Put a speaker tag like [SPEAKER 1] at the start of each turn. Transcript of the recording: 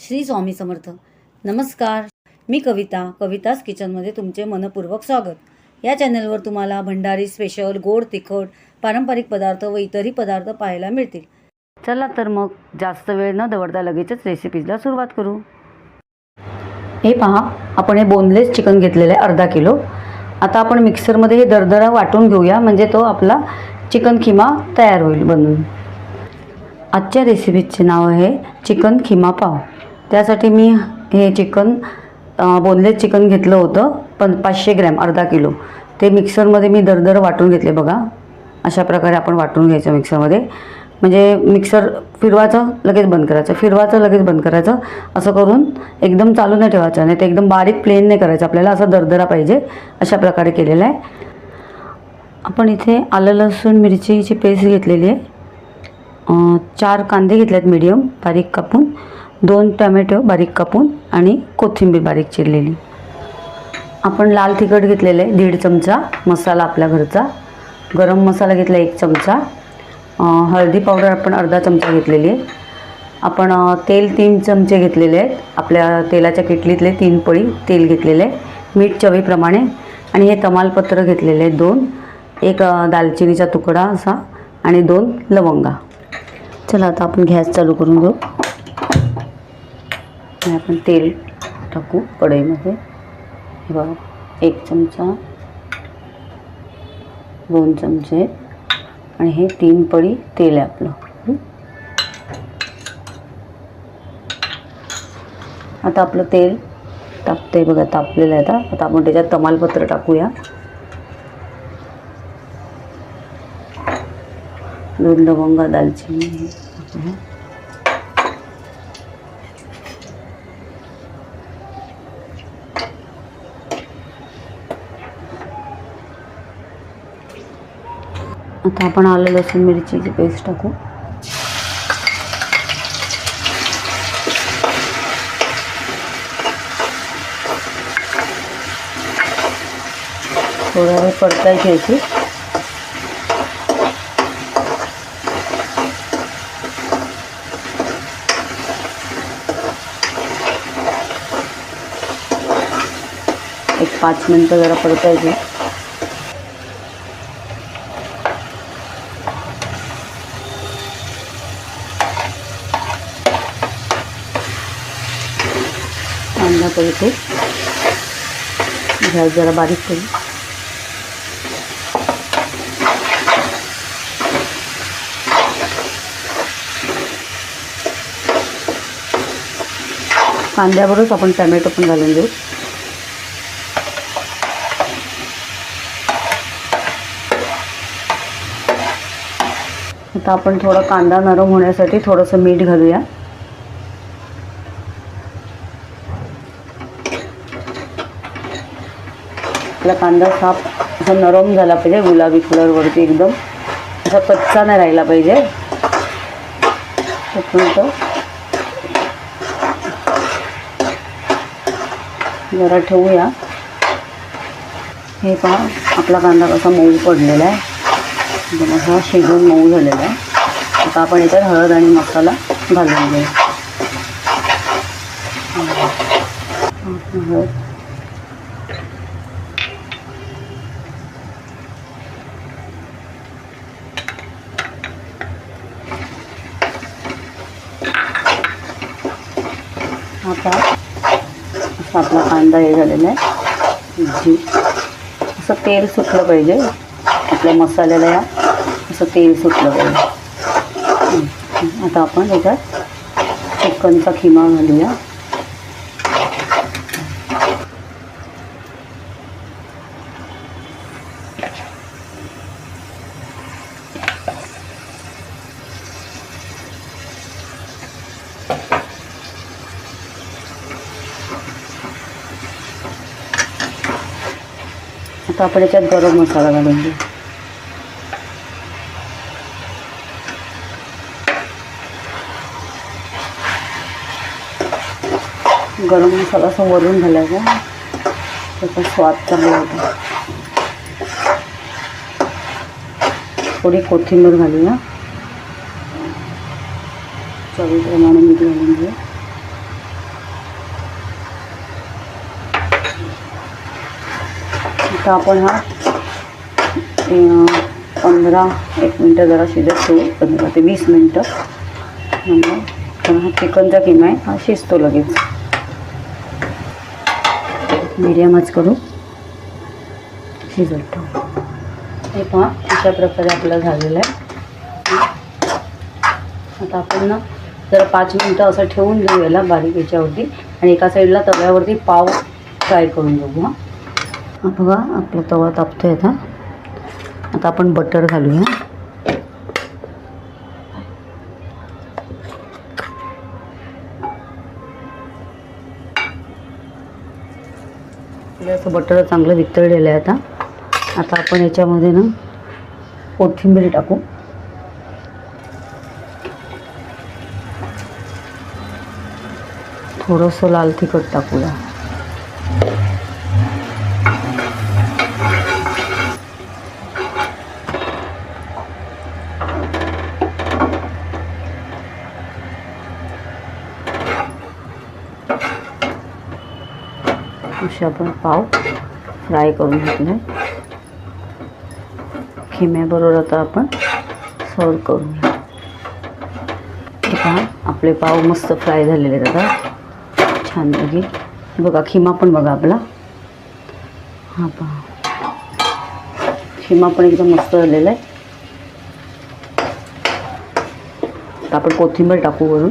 [SPEAKER 1] श्री स्वामी समर्थ. नमस्कार. मी कविता कविताज किचनमध्ये तुमचे मनपूर्वक स्वागत. या चॅनलवर तुम्हाला भंडारी स्पेशल गोड तिखट पारंपरिक पदार्थ व इतरही पदार्थ पाहायला मिळतील. चला तर मग जास्त वेळ न दवडता लगेचच रेसिपीजला सुरुवात करू. हे पहा आपण हे बोनलेस चिकन घेतलेलं आहे अर्धा किलो. आता आपण मिक्सरमध्ये हे दरदरा वाटून घेऊया म्हणजे तो आपला चिकन खिमा तयार होईल बनवून आजच्या रेसिपीचे नाव आहे चिकन खिमा पाव. त्यासाठी मी हे चिकन बोनलेस चिकन घेतलं होतं पण पाचशे ग्रॅम अर्धा किलो. ते मिक्सरमध्ये मी दरदर वाटून घेतले बघा. अशा प्रकारे आपण वाटून घ्यायचं मिक्सरमध्ये. म्हणजे मिक्सर फिरवायचं लगेच बंद करायचं. फिरवायचं लगेच बंद करायचं. असं करून एकदम चालू नाही ठेवायचं. नाही ते एकदम बारीक प्लेन नाही करायचं. आपल्याला असं दरदरा पाहिजे. अशा प्रकारे केलेलं आहे. आपण इथे आलं लसूण मिरचीची पेस्ट घेतलेली आहे. चार कांदे घेतले आहेत मीडियम बारीक कापून. दोन टमॅटो बारीक कापून आणि कोथिंबीर बारीक चिरलेली. आपण लाल तिखट घेतलेलं आहे दीड चमचा मसाला आपल्या घरचा. गरम मसाला घेतला एक चमचा. हळदी पावडर आपण अर्धा चमचा घेतलेली आहे. आपण तेल तीन चमचे घेतलेले आहेत. आपल्या तेलाच्या किटलीतले तीन पळी तेल घेतलेले आहे. मीठ चवीप्रमाणे आणि हे तमालपत्र घेतलेले आहे दोन. एक दालचिनीचा तुकडा असा आणि दोन लवंगा. चला आता आपण गॅस चालू करून घेऊ. आणि आपण तेल टाकू कढईमध्ये. हे बघा एक चमचा दोन चमचे आणि हे तीन पळी तेल आहे आपलं. आता आपलं तेल तापतंय बघा तापलेलं आहे आता. आता आपण त्याच्यात तमालपत्र टाकूया. दोन लवंगा दालचिनी आता आपण आलं लसूण मिरचीची पेस्ट टाकू. थोडा वेळ परताय घ्यायची. एक पाच मिनटं जरा परतायची. कांदा करतो. गॅस जरा बारीक करू कांद्याबरोबरच आपण टमॅटो पण घालून देऊ. आता आपण थोडा कांदा नरम होण्यासाठी थोडंसं मीठ घालूया. आपला कांदा साफ असा नरम झाला पाहिजे गुलाबी कलरवरती एकदम. असा कच्चा नाही राहिला पाहिजे. जरा ठेवूया. हे पहा आपला कांदा कसा मऊ पडलेला आहे. एकदम असा शिजून मऊ झालेला आहे. आता आपण याच्यात हळद आणि मसाला घालून घेऊ. हळद आता असा आपला कांदा हे झालेला आहे. जी असं तेल सुटलं पाहिजे. आपल्या मसाल्याला या. असं तेल सुटलं पाहिजे. आता आपण याच्यात चिकनचा खिमा घालूया. आता आपण याच्यात गरम मसाला घालून दे गरम मसाला असं वरून घालायचा. त्याचा स्वाद चांगला होता. थोडी कोथिंबीर घालूया. चवीप्रमाणे मीठ घालून घेऊ. आता आपण हा पंधरा एक मिनटं जरा शिजत ठेवू. पंधरा ते वीस मिनटं. पण हा चिकनचा किमा आहे हा शिजतो लगेच. मिडियमच करू. शिजत ठेवू. हे पहा अशा प्रकारे आपलं झालेलं आहे. आता आपण ना जरा पाच मिनटं असं ठेवून घेऊ याला बारीक याच्यावरती. आणि एका साईडला तव्यावरती पाव फ्राय करून घेऊ हां. बघा आपला तवा तापतोय आता. आता आपण बटर घालूया. असं बटर चांगलं वितळलेलं आहे आता. आता आपण याच्यामध्ये ना कोथिंबीर टाकू. थोडंसं लाल तिखट टाकूया. असे आपण पाव फ्राय करून घेतले. खिम्याबरोबर आता आपण सर्व करून घेऊ. पहा आपले पाव मस्त फ्राय झालेले आहेत आता. छान लगे बघा खिमा पण बघा आपला. हा पहा. खिमा पण एकदम मस्त झालेला आहे. आपण कोथिंबीर टाकू वरून.